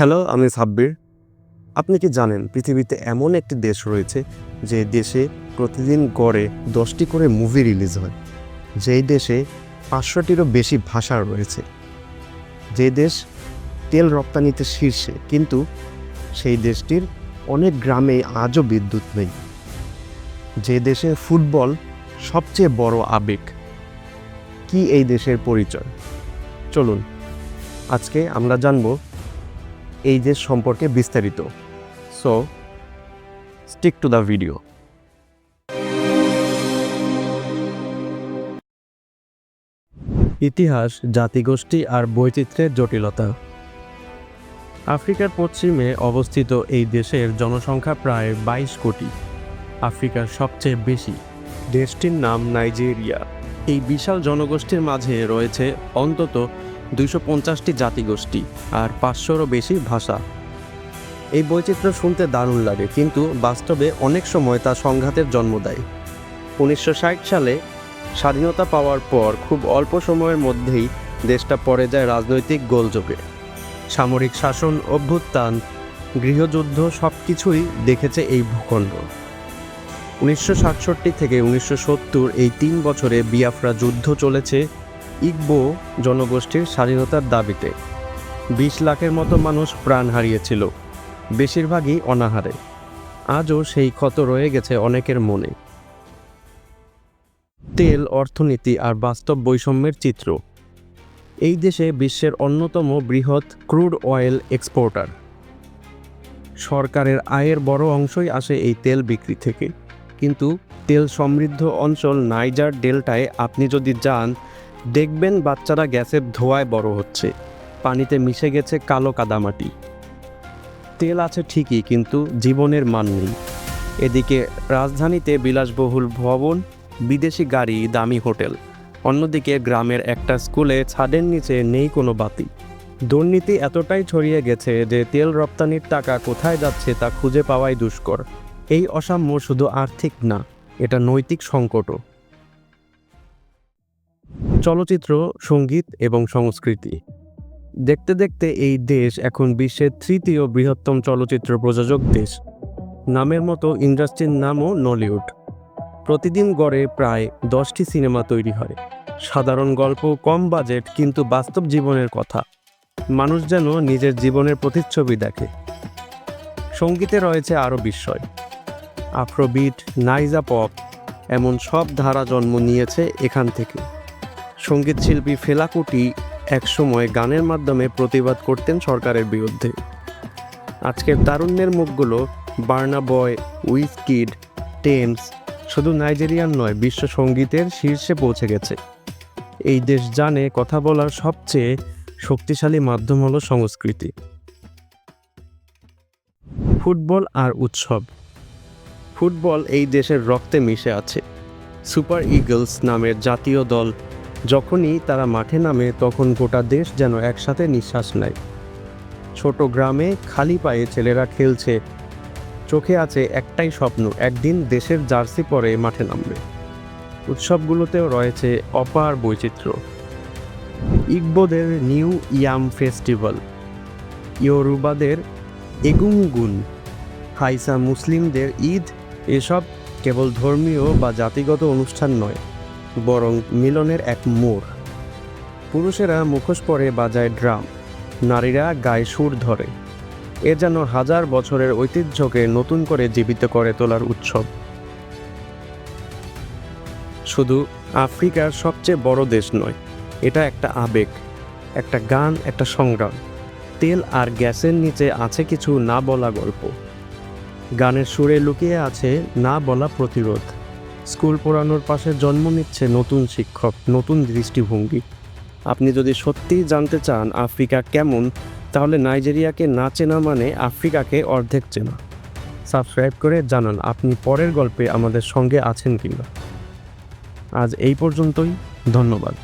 Hello, আমি সাব্বির। আপনি কি জানেন পৃথিবীতে এমন একটি দেশ রয়েছে যে দেশে প্রতিদিন গড়ে দশটি করে মুভি রিলিজ হয়। যেই দেশে পাঁচশোটিরও বেশি ভাষা রয়েছে। যে দেশ তেল রপ্তানিতে শীর্ষে, কিন্তু সেই দেশটির অনেক গ্রামে আজও বিদ্যুৎ নেই। যে দেশে ফুটবল সবচেয়ে বড় আবেগ। কি এই দেশের পরিচয়? চলুন, আজকে আমরা জানব এই দেশ সম্পর্কে বিস্তারিত। So stick to the video ইতিহাস, জাতিগোষ্ঠী আর বৈচিত্র্যের জটিলতা। আফ্রিকার পশ্চিমে অবস্থিত এই দেশের জনসংখ্যা প্রায় বাইশ কোটি। আফ্রিকার সবচেয়ে বেশি। দেশটির নাম নাইজেরিয়া। এই বিশাল জনগোষ্ঠীর মাঝে রয়েছে অন্তত দুইশো পঞ্চাশটি জাতিগোষ্ঠী আর পাঁচশোরও বেশি ভাষা। এই বৈচিত্র্য শুনতে দারুণ লাগে, কিন্তু বাস্তবে অনেক সময় তা সংঘাতের জন্ম দেয়। উনিশশো ষাট সালে স্বাধীনতা পাওয়ার পর খুব অল্প সময়ের মধ্যেই দেশটা পড়ে যায় রাজনৈতিক গোলযোগে। সামরিক শাসন, অভ্যুত্থান, গৃহযুদ্ধ সব কিছুই দেখেছে এই ভূখণ্ড। উনিশশো সাতষট্টি থেকে উনিশশো সত্তর এই তিন বছরে বিয়াফরা যুদ্ধ চলেছে ইগবো জনগোষ্ঠীর স্বাধীনতার দাবিতে বিশ লাখের মতো মানুষ প্রাণ হারিয়েছিল, বেশিরভাগই অনাহারে। আজও সেই ক্ষত রয়ে গেছে অনেকের মনে। তেল, অর্থনীতি আর বাস্তব বৈষম্যের চিত্র। এই দেশে বিশ্বের অন্যতম বৃহৎ ক্রুড অয়েল এক্সপোর্টার। সরকারের আয়ের বড় অংশই আসে এই তেল বিক্রি থেকে। কিন্তু তেল সমৃদ্ধ অঞ্চল নাইজার ডেল্টায় আপনি যদি যান দেখবেন বাচ্চারা গ্যাসের ধোঁয়ায় বড় হচ্ছে। পানিতে মিশে গেছে কালো কাদামাটি। তেল আছে ঠিকই, কিন্তু জীবনের মান নেই। এদিকে রাজধানীতে বিলাসবহুল ভবন, বিদেশি গাড়ি, দামি হোটেল। অন্যদিকে গ্রামের একটা স্কুলে ছাদের নিচে নেই কোনো বাতি। দুর্নীতি এতটাই ছড়িয়ে গেছে যে তেল রপ্তানির টাকা কোথায় যাচ্ছে তা খুঁজে পাওয়াই দুষ্কর। এই অসাম্য শুধু আর্থিক না, এটা নৈতিক সংকটও। চলচ্চিত্র, সংগীত এবং সংস্কৃতি। দেখতে দেখতে এই দেশ এখন বিশ্বের তৃতীয় বৃহত্তম চলচ্চিত্র প্রযোজক দেশ। নামের মতো ইন্ডাস্ট্রির নামও নলিউড। প্রতিদিন গড়ে প্রায় দশটি সিনেমা তৈরি হয়। সাধারণ গল্প, কম বাজেট, কিন্তু বাস্তব জীবনের কথা। মানুষ যেন নিজের জীবনের প্রতিচ্ছবি দেখে। সঙ্গীতে রয়েছে আরও বিস্ময়। আফ্রোবিট, নাইজা পপ, এমন সব ধারা জন্ম নিয়েছে এখান থেকে। সংগীত শিল্পী ফেলাকুটি একসময় গানের মাধ্যমে প্রতিবাদ করতেন সরকারের বিরুদ্ধে। আজকের তারুণ্যের মুখগুলো বার্না বয় উইসকিড টেমস শুধু নাইজেরিয়ান নয়, বিশ্ব সঙ্গীতের শীর্ষে পৌঁছে গেছে। এই দেশ জানে কথা বলার সবচেয়ে শক্তিশালী মাধ্যম হলো সংস্কৃতি। ফুটবল আর উৎসব। ফুটবল এই দেশের রক্তে মিশে আছে। সুপার ইগলস নামের জাতীয় দল যখনই তারা মাঠে নামে, তখন গোটা দেশ যেন একসাথে নিঃশ্বাস নেয়। ছোট গ্রামে খালি পায়ে ছেলেরা খেলছে। চোখে আছে একটাই স্বপ্ন, একদিন দেশের জার্সি পরে মাঠে নামবে। উৎসবগুলোতেও রয়েছে অপার বৈচিত্র্য। ইগবোদের নিউ ইয়াম ফেস্টিভ্যাল। ইয়োরুবাদের এগুঙ্গুন হাইসা মুসলিমদের ঈদ, এসব কেবল ধর্মীয় বা জাতিগত অনুষ্ঠান নয়। বরং মিলনের এক মোড়। পুরুষেরা মুখোশ পরে বাজায় ড্রাম, নারীরা গায়ে সুর ধরে। এ যেন হাজার বছরের ঐতিহ্যকে নতুন করে জীবিত করে তোলার উৎসব। শুধু আফ্রিকার সবচেয়ে বড় দেশ নয়, এটা একটা আবেগ, একটা গান, একটা সংগ্রাম। তেল আর গ্যাসের নিচে আছে কিছু না বলা গল্প। গানের সুরে লুকিয়ে আছে না বলা প্রতিরোধ। স্কুল পড়ানোর পাশে জন্ম নিচ্ছে নতুন শিক্ষক, নতুন দৃষ্টিভঙ্গি। আপনি যদি সত্যিই জানতে চান আফ্রিকা কেমন, তাহলে নাইজেরিয়াকে না চেনা মানে আফ্রিকাকে অর্ধেক চেনা। সাবস্ক্রাইব করে জানান আপনি পরের গল্পে আমাদের সঙ্গে আছেন কিনা। আজ এই পর্যন্তই, ধন্যবাদ।